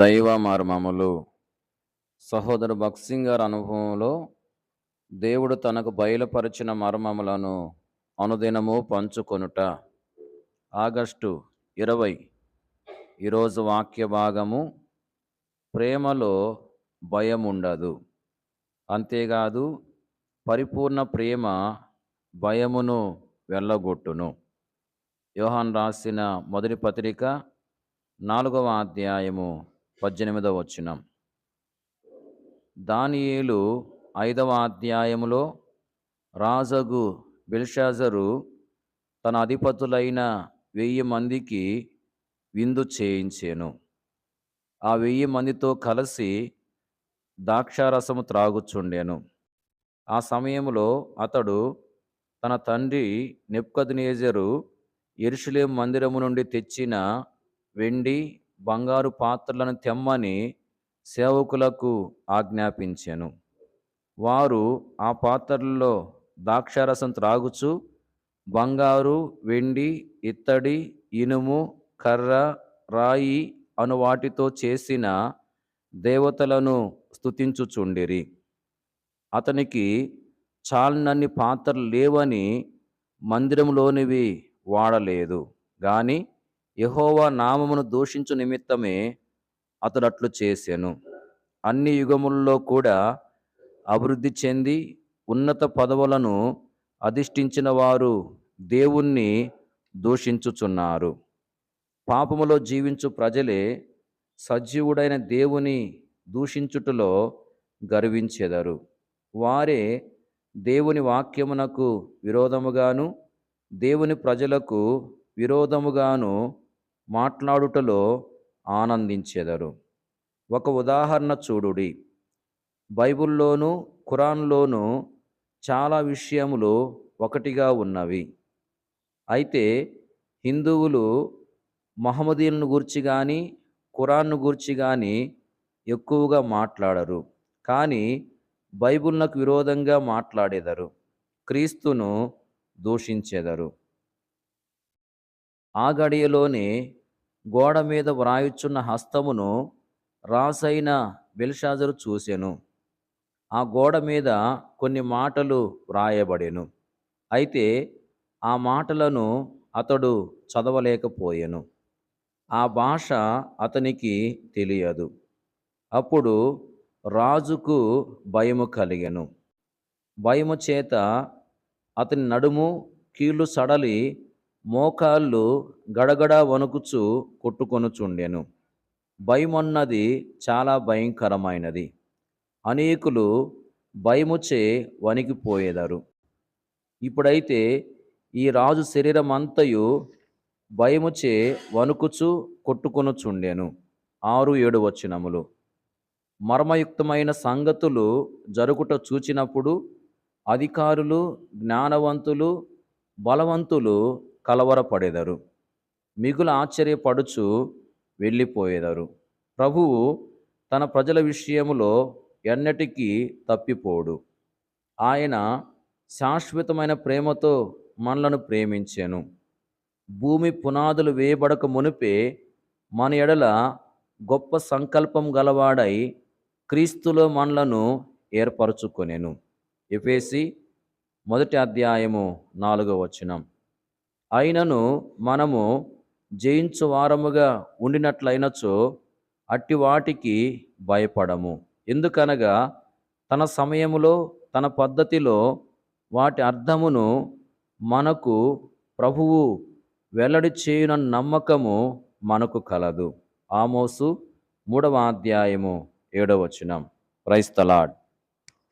దైవ మర్మములు. సహోదరు భక్సింగ్ గారి అనుభవంలో దేవుడు తనకు బయలుపరిచిన మర్మములను అనుదినము పంచుకొనుట. ఆగస్టు ఇరవై ఈరోజు వాక్య భాగము ప్రేమలో భయం ఉండదు అంతేకాదు పరిపూర్ణ ప్రేమ భయమును వెళ్ళగొట్టును యోహాన్ రాసిన మొదటి పత్రిక నాలుగవ అధ్యాయము పద్దెనిమిదవ వచనం. దానియేలు ఐదవ అధ్యాయములో రాజగు బెల్షాజరు తన అధిపతులైన వెయ్యి మందికి విందు చేయించాను. ఆ వెయ్యి మందితో కలిసి ద్రాక్షారసము త్రాగుచుండెను. ఆ సమయంలో అతడు తన తండ్రి నెప్కద్నేజరు ఎరుషులేం మందిరము నుండి తెచ్చిన వెండి బంగారు పాత్రలను తెమ్మని సేవకులకు ఆజ్ఞాపించాను. వారు ఆ పాత్రల్లో ద్రాక్షారసం త్రాగుచు బంగారు వెండి ఇత్తడి ఇనుము కర్ర రాయి అను వాటితో చేసిన దేవతలను స్తుతించుచుండిరి. అతనికి చాలనన్ని పాత్రలు లేవని మందిరంలోనివి వాడలేదు. కానీ యహోవా నామమును దూషించు నిమిత్తమే అతడు అట్లు చేశాను అన్ని యుగముల్లో కూడా అభివృద్ధి చెంది ఉన్నత పదవులను అధిష్ఠించిన వారు దేవుణ్ణి దూషించుచున్నారు. పాపములో జీవించు ప్రజలే సజీవుడైన దేవుని దూషించుటలో గర్వించెదరు. వారే దేవుని వాక్యమునకు విరోధముగాను దేవుని ప్రజలకు విరోధముగాను మాట్లాడుటలో ఆనందించెదరు. ఒక ఉదాహరణ చూడుడి. బైబిల్లోను ఖురాన్లోను చాలా విషయములు ఒకటిగా ఉన్నవి. అయితే హిందువులు మహమ్మదీలను గూర్చి కానీ ఖురాన్ను గూర్చి కానీ ఎక్కువగా మాట్లాడరు. కానీ బైబిల్నకు విరోధంగా మాట్లాడేదరు. క్రీస్తును దూషించెదరు. ఆ గడియలోనే గోడ మీద వ్రాయుచున్న హస్తమును రాసైన బెల్షాజరు చూసెను. ఆ గోడ మీద కొన్ని మాటలు వ్రాయబడెను. అయితే ఆ మాటలను అతడు చదవలేకపోయెను. ఆ భాష అతనికి తెలియదు. అప్పుడు రాజుకు భయము కలిగెను. భయము చేత అతని నడుము కీళ్ళు సడలి మోకాళ్ళు గడగడ వణుకుచు కొట్టుకొనుచుండెను. భయమన్నది చాలా భయంకరమైనది. అనేకులు భయముచే వణికిపోయేదారు. ఇప్పుడైతే ఈ రాజు శరీరం అంతయు భయముచే వణుకుచు కొట్టుకొనుచుండెను. ఆరు ఏడు వచనములు. మర్మయుక్తమైన సంగతులు జరుగుట చూచినప్పుడు అధికారులు జ్ఞానవంతులు బలవంతులు కలవరపడేదారు. మిగులు ఆశ్చర్యపడుచు వెళ్ళిపోయేదారు. ప్రభువు తన ప్రజల విషయములో ఎన్నటికీ తప్పిపోడు. ఆయన శాశ్వతమైన ప్రేమతో మనలను ప్రేమించాను. భూమి పునాదులు వేయబడక మునిపే మన ఎడల గొప్ప సంకల్పం గలవాడై క్రీస్తులో మనలను ఏర్పరచుకొనెను. ఎఫేసి మొదటి అధ్యాయము నాలుగో వచనం. అయినను మనము జయించు వారముగా ఉండినట్లయినచో అట్టి వాటికి భయపడము. ఎందుకనగా తన సమయములో తన పద్ధతిలో వాటి అర్థమును మనకు ప్రభువు వెల్లడి చేయున నమ్మకము మనకు కలదు. ఆమోసు మూడవ అధ్యాయము ఏడవచనం క్రైస్తలాడ్